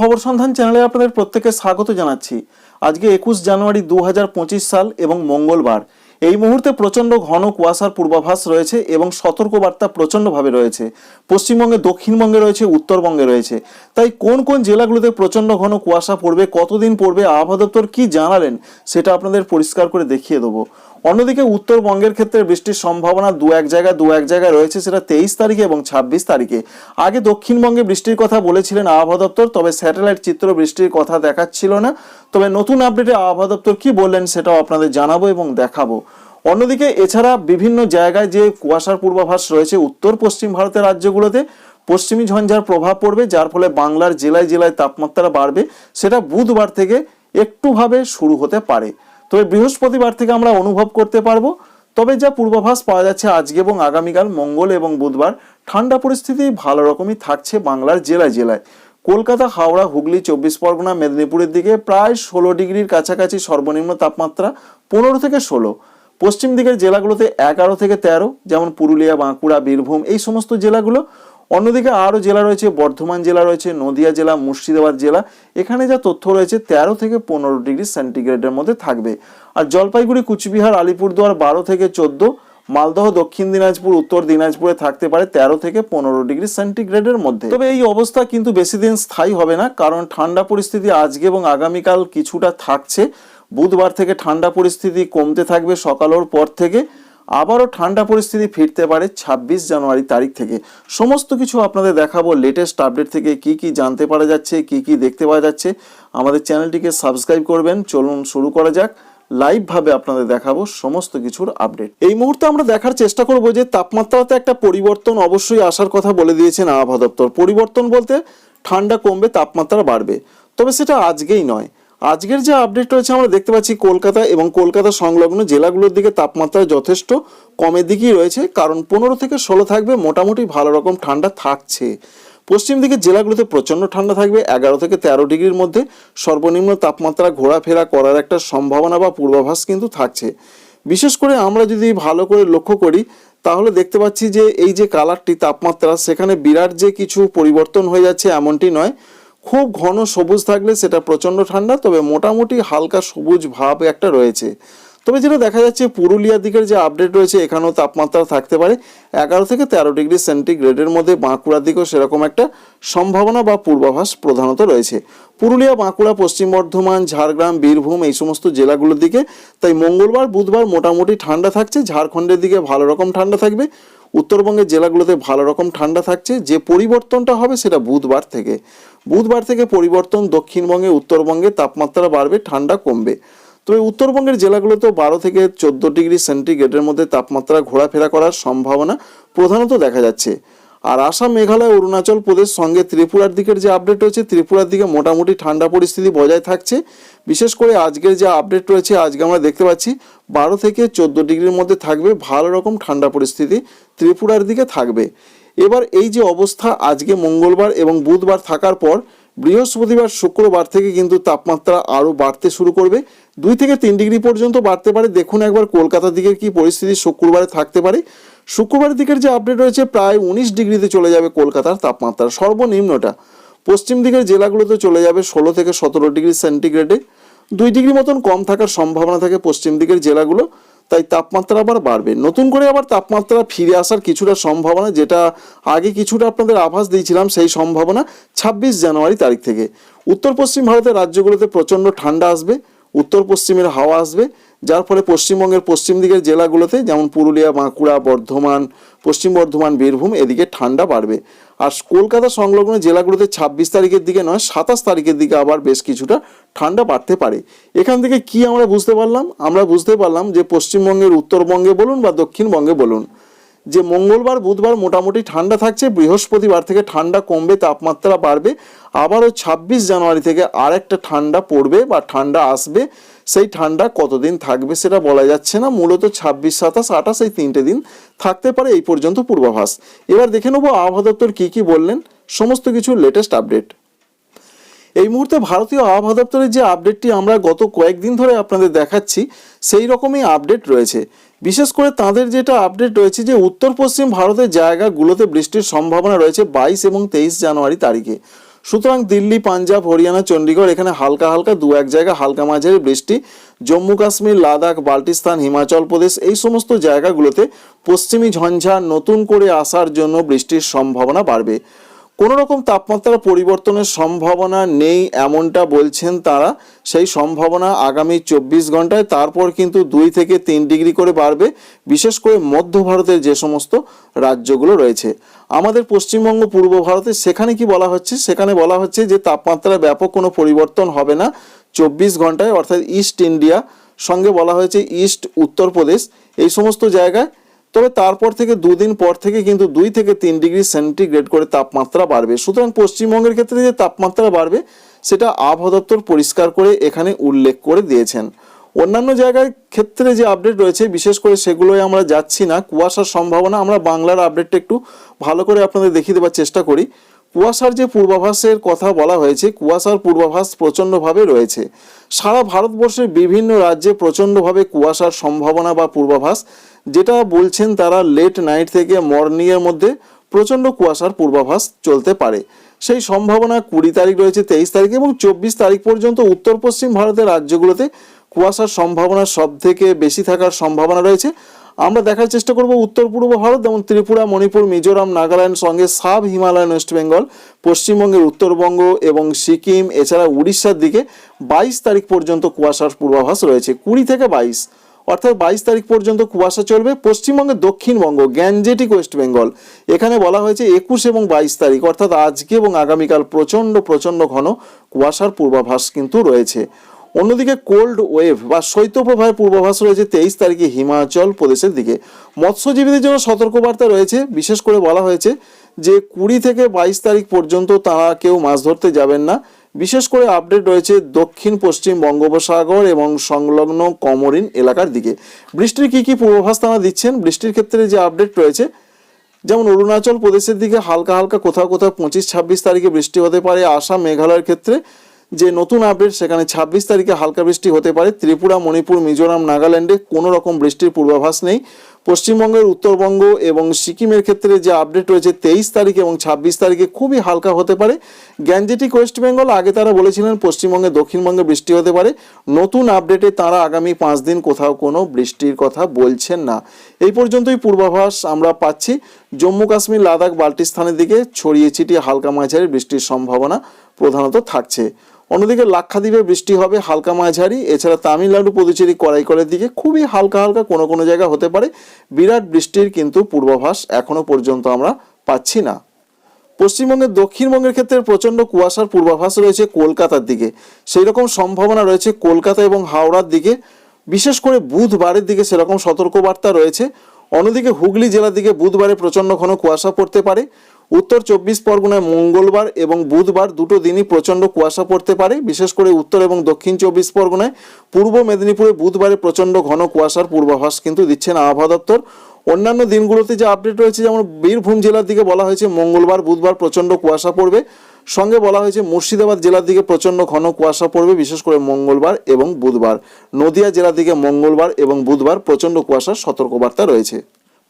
খবর সন্ধান চ্যানেলে আপনাদের প্রত্যেকে স্বাগত জানাচ্ছি। আজকে একুশ জানুয়ারি দু হাজার পঁচিশ সাল এবং মঙ্গলবার। এই মুহূর্তে প্রচণ্ড ঘন কুয়াশার পূর্বাভাস রয়েছে এবং সতর্কবার্তা প্রচণ্ডভাবে রয়েছে। পশ্চিমবঙ্গে, দক্ষিণবঙ্গে রয়েছে, উত্তরবঙ্গে রয়েছে। তাই কোন কোন জেলাগুলোতে প্রচণ্ড ঘন কুয়াশা পড়বে, কতদিন পড়বে, আবহাওয়া দপ্তর কী জানালেন, সেটা আপনাদের পরিষ্কার করে দেখিয়ে দেবো। অন্যদিকে উত্তরবঙ্গের ক্ষেত্রে বৃষ্টির সম্ভাবনা দু এক জায়গায়, দু এক জায়গায় রয়েছে, সেটা তেইশ তারিখে এবং ছাব্বিশ তারিখে। আগে দক্ষিণবঙ্গে বৃষ্টির কথা বলেছিলেন আবহাওয়া দপ্তর, তবে স্যাটেলাইট চিত্র বৃষ্টির কথা দেখাচ্ছিল না। তবে নতুন আপডেটে আবহাওয়া দপ্তর কি বললেন সেটাও আপনাদের জানাব এবং দেখাবো। অন্যদিকে এছাড়া বিভিন্ন জায়গায় যে কুয়াশার পূর্বাভাস রয়েছে উত্তর পশ্চিম ভারতের রাজ্যগুলোতে, পশ্চিমী ঝঞ্ঝার প্রভাব পড়বে, যার ফলে বাংলার জেলায় জেলায় তাপমাত্রা বাড়বে। সেটা বুধবার থেকে একটুভাবে শুরু হতে পারে। তবে বৃহস্পতিবার থেকে আমরা অনুভব করতে পারব। তবে যা পূর্বাভাস পাওয়া যাচ্ছে আজকে এবং আগামীকাল, মঙ্গল এবং বুধবার, ঠান্ডা পরিস্থিতি ভালো রকমই থাকছে বাংলার জেলায় জেলায়। কলকাতা, হাওড়া, হুগলি, চব্বিশ পরগনা, মেদিনীপুরের দিকে প্রায় ষোলো ডিগ্রির কাছাকাছি সর্বনিম্ন তাপমাত্রা পনেরো থেকে ষোলো। পশ্চিম দিকের জেলাগুলোতে এগারো থেকে তেরো, যেমন পুরুলিয়া, বাঁকুড়া, বীরভূম, এই সমস্ত জেলাগুলো অন্যদিকে আরও জেলা রয়েছে, বর্ধমান জেলা রয়েছে, নদিয়া জেলা, মুর্শিদাবাদ জেলা। এখানে যা তথ্য রয়েছে, তেরো থেকে পনেরো ডিগ্রি সেন্টিগ্রেডের মধ্যে থাকবে। আর জলপাইগুড়ি, কুচবিহার, আলিপুরদুয়ার বারো থেকে চোদ্দ, মালদহ, দক্ষিণ দিনাজপুর, উত্তর দিনাজপুরে থাকতে পারে তেরো থেকে পনেরো ডিগ্রি সেন্টিগ্রেডের মধ্যে। তবে এই অবস্থা কিন্তু বেশি দিন স্থায়ী হবে না, কারণ ঠান্ডা পরিস্থিতি আজকে এবং আগামীকাল কিছুটা থাকছে। বুধবার থেকে ঠান্ডা পরিস্থিতি কমতে থাকবে সকালের পর থেকে। আবারও ঠান্ডা পরিস্থিতি ফিরতে পারে ছাব্বিশ জানুয়ারি তারিখ থেকে। সমস্ত কিছু আপনাদের দেখাবো লেটেস্ট আপডেট থেকে কি কি জানতে পারা যাচ্ছে, কি কি দেখতে পাওয়া যাচ্ছে। আমাদের চ্যানেলটিকে সাবস্ক্রাইব করবেন। চলুন শুরু করা যাক। লাইভ ভাবে আপনাদের দেখাবো সমস্ত কিছুর আপডেট এই মুহূর্তে আমরা দেখার চেষ্টা করব যে তাপমাত্রাতে একটা পরিবর্তন অবশ্যই আসার কথা বলে দিয়েছেন আবহাওয়া দপ্তর। পরিবর্তন বলতে ঠান্ডা কমবে, তাপমাত্রা বাড়বে। তবে সেটা আজকেই নয়। আজকের যে আপডেট রয়েছে, আমরা দেখতে পাচ্ছি কলকাতা এবং কলকাতা সংলগ্ন জেলাগুলোর দিকে তাপমাত্রা যথেষ্ট কমের দিকেই রয়েছে। কারণ পনেরো থেকে ষোলো থাকবে, মোটামুটি ভালো রকম ঠান্ডা থাকছে। পশ্চিম দিকের জেলাগুলোতে প্রচণ্ড ঠান্ডা থাকবে, এগারো থেকে তেরো ডিগ্রির মধ্যে সর্বনিম্ন তাপমাত্রা ঘোরাফেরা করার একটা সম্ভাবনা বা পূর্বাভাস কিন্তু থাকছে। বিশেষ করে আমরা যদি ভালো করে লক্ষ্য করি, তাহলে দেখতে পাচ্ছি যে এই যে কালারটি, তাপমাত্রা, সেখানে বিরাট যে কিছু পরিবর্তন হয়ে যাচ্ছে এমনটি নয়। খুব ঘন সবুজ থাকলে সেটা প্রচণ্ড ঠান্ডা, তবে মোটামুটি হালকা সবুজ ভাব একটা রয়েছে। তবে যেটা দেখা যাচ্ছে, পুরুলিয়ার দিকের যে আপডেট রয়েছে, এখানেও তাপমাত্রা থাকতে পারে এগারো থেকে তেরো ডিগ্রি সেন্টিগ্রেডের মধ্যে। বাঁকুড়ার দিকেও সেরকম একটা সম্ভাবনা বা পূর্বাভাস প্রধানত রয়েছে। পুরুলিয়া, বাঁকুড়া, পশ্চিম বর্ধমান, ঝাড়গ্রাম, বীরভূম এই সমস্ত জেলাগুলোর দিকে। তাই মঙ্গলবার, বুধবার মোটামুটি ঠান্ডা থাকছে। ঝাড়খণ্ডের দিকে ভালো রকম ঠান্ডা থাকবে। উত্তরবঙ্গের জেলাগুলোতে ভালো রকম ঠান্ডা থাকছে। যে পরিবর্তনটা হবে সেটা বুধবার থেকে। বুধবার থেকে পরিবর্তন দক্ষিণবঙ্গে, উত্তরবঙ্গে তাপমাত্রা বাড়বে, ঠান্ডা কমবে। তবে উত্তরবঙ্গের জেলাগুলোতেও বারো থেকে চোদ্দ ডিগ্রি সেন্টিগ্রেডের মধ্যে তাপমাত্রা ঘোরাফেরা করার সম্ভাবনা প্রধানত দেখা যাচ্ছে। আর আসাম মেঘালয় অরুণাচল প্রদেশ সঙ্গে ত্রিপুরার দিকের যে আপডেট রয়েছে, ত্রিপুরার দিকে মোটামুটি ঠান্ডা পরিস্থিতি বজায় থাকছে। বিশেষ করে আজকের যে আপডেট রয়েছে, আজকে আমরা দেখতে পাচ্ছি বারো থেকে চোদ্দ ডিগ্রির মধ্যে থাকবে ভালো রকম ঠান্ডা পরিস্থিতি ত্রিপুরার দিকে থাকবে। এবার এই যে অবস্থা, আজকে মঙ্গলবার এবং বুধবার থাকার পর বৃহস্পতিবার শুক্রবার থেকে কিন্তু তাপমাত্রা আরও বাড়তে শুরু করবে। দুই থেকে তিন ডিগ্রি পর্যন্ত বাড়তে পারে। দেখুন একবার কলকাতার দিকের কি পরিস্থিতি শুক্রবারে থাকতে পারে। শুক্রবারের দিকের যে আপডেট রয়েছে, প্রায় উনিশ ডিগ্রিতে চলে যাবে কলকাতার তাপমাত্রা সর্বনিম্নটা পশ্চিম দিকের জেলাগুলোতে চলে যাবে ষোলো থেকে সতেরো ডিগ্রি সেন্টিগ্রেডে। দুই ডিগ্রি মতন কম থাকার সম্ভাবনা থাকে পশ্চিম দিকের জেলাগুলো, তাই তাপমাত্রা আবার বাড়বে। নতুন করে আবার তাপমাত্রা ফিরে আসার কিছুটা সম্ভাবনা, যেটা আগে কিছুটা আপনাদের আভাস দিয়েছিলাম, সেই সম্ভাবনা ছাব্বিশ জানুয়ারি তারিখ থেকে। উত্তর পশ্চিম ভারতের রাজ্যগুলোতে প্রচণ্ড ঠান্ডা আসবে। উত্তর পশ্চিমের হাওয়া আসবে, যার ফলে পশ্চিমবঙ্গের পশ্চিম দিকের জেলাগুলোতে, যেমন পুরুলিয়া, বাঁকুড়া, বর্ধমান, পশ্চিম বর্ধমান, বীরভূম, এদিকে ঠান্ডা বাড়বে। আর কলকাতা সংলগ্ন জেলাগুলোতে ছাব্বিশ তারিখের দিকে নয়, সাতাশ তারিখের দিকে আবার বেশ কিছুটা ঠান্ডা বাড়তে পারে। এখান থেকে কি আমরা বুঝতে পারলাম? আমরা বুঝতে পারলাম যে পশ্চিমবঙ্গের উত্তরবঙ্গে বলুন বা দক্ষিণবঙ্গে বলুন যে মঙ্গলবার, বুধবার মোটামুটি ঠান্ডা থাকছে, বৃহস্পতিবার থেকে ঠান্ডা কমবে, তাপমাত্রা বাড়বে। আবারও ছাব্বিশ জানুয়ারি থেকে আর একটা ঠান্ডা পড়বে বা ঠান্ডা আসবে। সেই ঠান্ডা কতদিন থাকবে সেটা বলা যাচ্ছে না। মূলত ছাব্বিশ, সাতাশ, আঠাশ এই তিনটে দিন থাকতে পারে এই পর্যন্ত পূর্বাভাস। এবার দেখে নেব আবহাওয়া দপ্তর কী কী বললেন। সমস্ত কিছু লেটেস্ট আপডেট এই মুহূর্তে ভারতীয় আবহাওয়া দপ্তরের যে আপডেটটি আমরা গত কয়েকদিন ধরে আপনাদের দেখাচ্ছি, সেই রকমই আপডেট রয়েছে। বিশেষ করে তাদের যেটা আপডেট রয়েছে যে উত্তর পশ্চিম ভারতের জায়গাগুলোতে বৃষ্টির সম্ভাবনা রয়েছে বাইশ এবং তেইশ জানুয়ারি তারিখে। সুতরাং দিল্লি, পাঞ্জাব, হরিয়ানা চণ্ডীগড় এখানে হালকা হালকা দু এক জায়গা হালকা মাঝারি বৃষ্টি। জম্মু কাশ্মীর, লাদাখ, বাল্টিস্তান, হিমাচল প্রদেশ এই সমস্ত জায়গাগুলোতে পশ্চিমী ঝঞ্ঝা নতুন করে আসার জন্য বৃষ্টির সম্ভাবনা বাড়বে। কোনো রকম তাপমাত্রা পরিবর্তনের সম্ভাবনা নেই এমনটা বলছেন তারা। সেই সম্ভাবনা আগামী চব্বিশ ঘন্টায়, তারপর কিন্তু দুই থেকে তিন ডিগ্রি করে বাড়বে, বিশেষ করে মধ্য ভারতের যে সমস্ত রাজ্যগুলো রয়েছে। আমাদের পশ্চিমবঙ্গ, পূর্ব ভারতে সেখানে কি বলা হচ্ছে? সেখানে বলা হচ্ছে যে তাপমাত্রায় ব্যাপক কোনো পরিবর্তন হবে না। চব্বিশ ঘন্টায়, অর্থাৎ ইস্ট ইন্ডিয়া, সঙ্গে বলা হয়েছে ইস্ট উত্তরপ্রদেশ, এই সমস্ত জায়গায় তবে তারপর থেকে দুদিন পর থেকে কিন্তু দুই থেকে তিন ডিগ্রি সেন্টিগ্রেড করে তাপমাত্রা বাড়বে। সুতরাং পশ্চিমবঙ্গের ক্ষেত্রে যে তাপমাত্রা বাড়বে, সেটা আবহাওয়া দপ্তর পরিষ্কার করে এখানে উল্লেখ করে দিয়েছেন। অন্যান্য জায়গায় ক্ষেত্রে যে আপডেট রয়েছে, বিশেষ করে সেগুলোই আমরা যাচ্ছি না। কুয়াশার সম্ভাবনা, আমরা বাংলার আপডেটটা একটু ভালো করে আপনাদের দেখিয়ে দেওয়ার চেষ্টা করি। কুয়াশার যে পূর্বাভাসের কথা বলা হয়েছে, কুয়াশার পূর্বাভাস প্রচণ্ডভাবে রয়েছে। সারা ভারতবর্ষের বিভিন্ন রাজ্যে প্রচণ্ডভাবে কুয়াশার সম্ভাবনা বা পূর্বাভাস, যেটা বলছেন তারা লেট নাইট থেকে মর্নিংয়ের মধ্যে প্রচণ্ড কুয়াশার পূর্বাভাস চলতে পারে। সেই সম্ভাবনা কুড়ি তারিখ রয়েছে, তেইশ তারিখ এবং চব্বিশ তারিখ পর্যন্ত উত্তর পশ্চিম ভারতের রাজ্যগুলোতে কুয়াশার সম্ভাবনা সব থেকে বেশি থাকার সম্ভাবনা রয়েছে। আমরা দেখার চেষ্টা করব উত্তর পূর্ব ভারত যেমন ত্রিপুরা, মণিপুর, মিজোরাম, নাগাল্যান্ড সঙ্গে সাব হিমালয়ান ওয়েস্ট বেঙ্গল, পশ্চিমবঙ্গের উত্তরবঙ্গ এবং সিকিম, এছাড়া উড়িষ্যার দিকে বাইশ তারিখ পর্যন্ত কুয়াশার পূর্বাভাস রয়েছে, কুড়ি থেকে বাইশ। অর্থাৎ বাইশ তারিখ পর্যন্ত কুয়াশা চলবে পশ্চিমবঙ্গের দক্ষিণবঙ্গ গ্যাঞ্জেটিক ওয়েস্ট বেঙ্গল। এখানে বলা হয়েছে একুশ এবং বাইশ তারিখ, অর্থাৎ আজকে এবং আগামীকাল প্রচণ্ড প্রচণ্ড ঘন কুয়াশার পূর্বাভাস কিন্তু রয়েছে। অন্যদিকে কোল্ড ওয়েভ বা শৈত্যপ্রবাহের পূর্বাভাস রয়েছে তেইশ তারিখে হিমাচল প্রদেশের দিকে। মৎস্যজীবীদের জন্য সতর্কবার্তা রয়েছে। বিশেষ করে বলা হয়েছে যে কুড়ি থেকে বাইশ তারিখ পর্যন্ত তারা কেউ মাছ ধরতে যাবেন না। বিশেষ করে আপডেট রয়েছে দক্ষিণ, পশ্চিম বঙ্গোপসাগর এবং সংলগ্ন কমরিন এলাকার দিকে। বৃষ্টির কি কি পূর্বাভাস তারা দিচ্ছেন? বৃষ্টির ক্ষেত্রে যে আপডেট রয়েছে, যেমন অরুণাচল প্রদেশের দিকে হালকা হালকা কোথাও কোথাও পঁচিশ, ছাব্বিশ তারিখে বৃষ্টি হতে পারে। আসাম, মেঘালয়ের ক্ষেত্রে যে নতুন আপডেট সেখানে ছাব্বিশ তারিখে হালকা বৃষ্টি হতে পারে। ত্রিপুরা, মণিপুর, মিজোরাম, নাগাল্যান্ডে কোনো রকম বৃষ্টির পূর্বাভাস নেই। পশ্চিমবঙ্গের উত্তরবঙ্গ এবং সিকিমের ক্ষেত্রে যে আপডেট রয়েছে, তেইশ তারিখ এবং ছাব্বিশ তারিখে খুবই হালকা হতে পারে। গ্যাঞ্জেটিক ওয়েস্ট বেঙ্গল, আগে তারা বলেছিলেন পশ্চিমবঙ্গে দক্ষিণবঙ্গে বৃষ্টি হতে পারে। নতুন আপডেটে তারা আগামী পাঁচ দিন কোথাও কোনো বৃষ্টির কথা বলছেন না। এই পর্যন্তই পূর্বাভাস আমরা পাচ্ছি। জম্মু কাশ্মীর, লাদাখ বাল্টিস্তানের দিকে ছড়িয়ে ছিটিয়ে হালকা মাঝারি বৃষ্টির সম্ভাবনা প্রধানত থাকছে। অন্যদিকে লাক্ষাদ্বীপে বৃষ্টি হবে হালকা মাঝারি, এছাড়া তামিলনাড়ু পুদুচেরি করাইকলের দিকে খুবই হালকা হালকা কোনো কোনো জায়গা হতে পারে। বিরাট বৃষ্টির কিন্তু পূর্বাভাস এখনও পর্যন্ত আমরা পাচ্ছি না। পশ্চিমবঙ্গের দক্ষিণবঙ্গের ক্ষেত্রে প্রচণ্ড কুয়াশার পূর্বাভাস রয়েছে কলকাতার দিকে। সেই রকম সম্ভাবনা রয়েছে কলকাতা এবং হাওড়ার দিকে। বিশেষ করে বুধবারের দিকে সেরকম সতর্কবার্তা রয়েছে। অন্যদিকে হুগলি জেলার দিকে বুধবারে প্রচণ্ড ঘন কুয়াশা পড়তে পারে। উত্তর চব্বিশ পরগনায় মঙ্গলবার এবং বুধবার দুটো দিনই প্রচণ্ড কুয়াশা পড়তে পারে। বিশেষ করে উত্তর এবং দক্ষিণ চব্বিশ পরগনায় পূর্ব মেদিনীপুরে বুধবারে প্রচণ্ড ঘন কুয়াশার পূর্বাভাস কিন্তু দিচ্ছেন আবহাওয়া দপ্তর। অন্যান্য দিনগুলোতে যে আপডেট রয়েছে, যেমন বীরভূম জেলার দিকে বলা হয়েছে মঙ্গলবার, বুধবার প্রচণ্ড কুয়াশা পড়বে। সঙ্গে বলা হয়েছে মুর্শিদাবাদ জেলার দিকে প্রচণ্ড ঘন কুয়াশা পড়বে, বিশেষ করে মঙ্গলবার এবং বুধবার। নদিয়া জেলার দিকে মঙ্গলবার এবং বুধবার প্রচণ্ড কুয়াশার সতর্কবার্তা রয়েছে।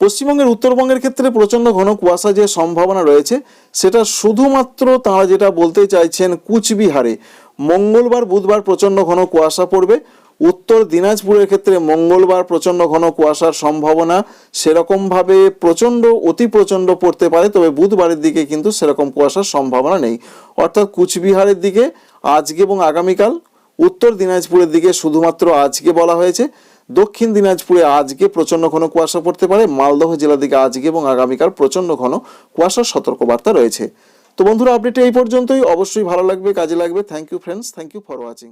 পশ্চিমবঙ্গের উত্তরবঙ্গের ক্ষেত্রে প্রচণ্ড ঘন কুয়াশা যে সম্ভাবনা রয়েছে, সেটা শুধুমাত্র তারা যেটা বলতে চাইছেন কুচবিহারে। মঙ্গলবার, বুধবার প্রচণ্ড ঘন কুয়াশা পড়বে। উত্তর দিনাজপুরের ক্ষেত্রে মঙ্গলবার প্রচণ্ড ঘন কুয়াশার সম্ভাবনা সেরকমভাবে প্রচণ্ড, অতি প্রচণ্ড পড়তে পারে, তবে বুধবারের দিকে কিন্তু সেরকম কুয়াশার সম্ভাবনা নেই। অর্থাৎ কুচবিহারের দিকে আজকে এবং আগামীকাল, উত্তর দিনাজপুরের দিকে শুধুমাত্র আজকে বলা হয়েছে। দক্ষিণ দিনাজপুরে আজকে প্রচণ্ড ঘন কুয়াশা পড়তে পারে। মালদহ জেলা দিকে আজকে এবং আগামীকাল প্রচণ্ড ঘন কুয়াশার সতর্কবার্তা রয়েছে। তো বন্ধুরা আপডেট এই পর্যন্তই। অবশ্যই ভালো লাগবে, কাজে লাগবে। Thank you friends thank you for watching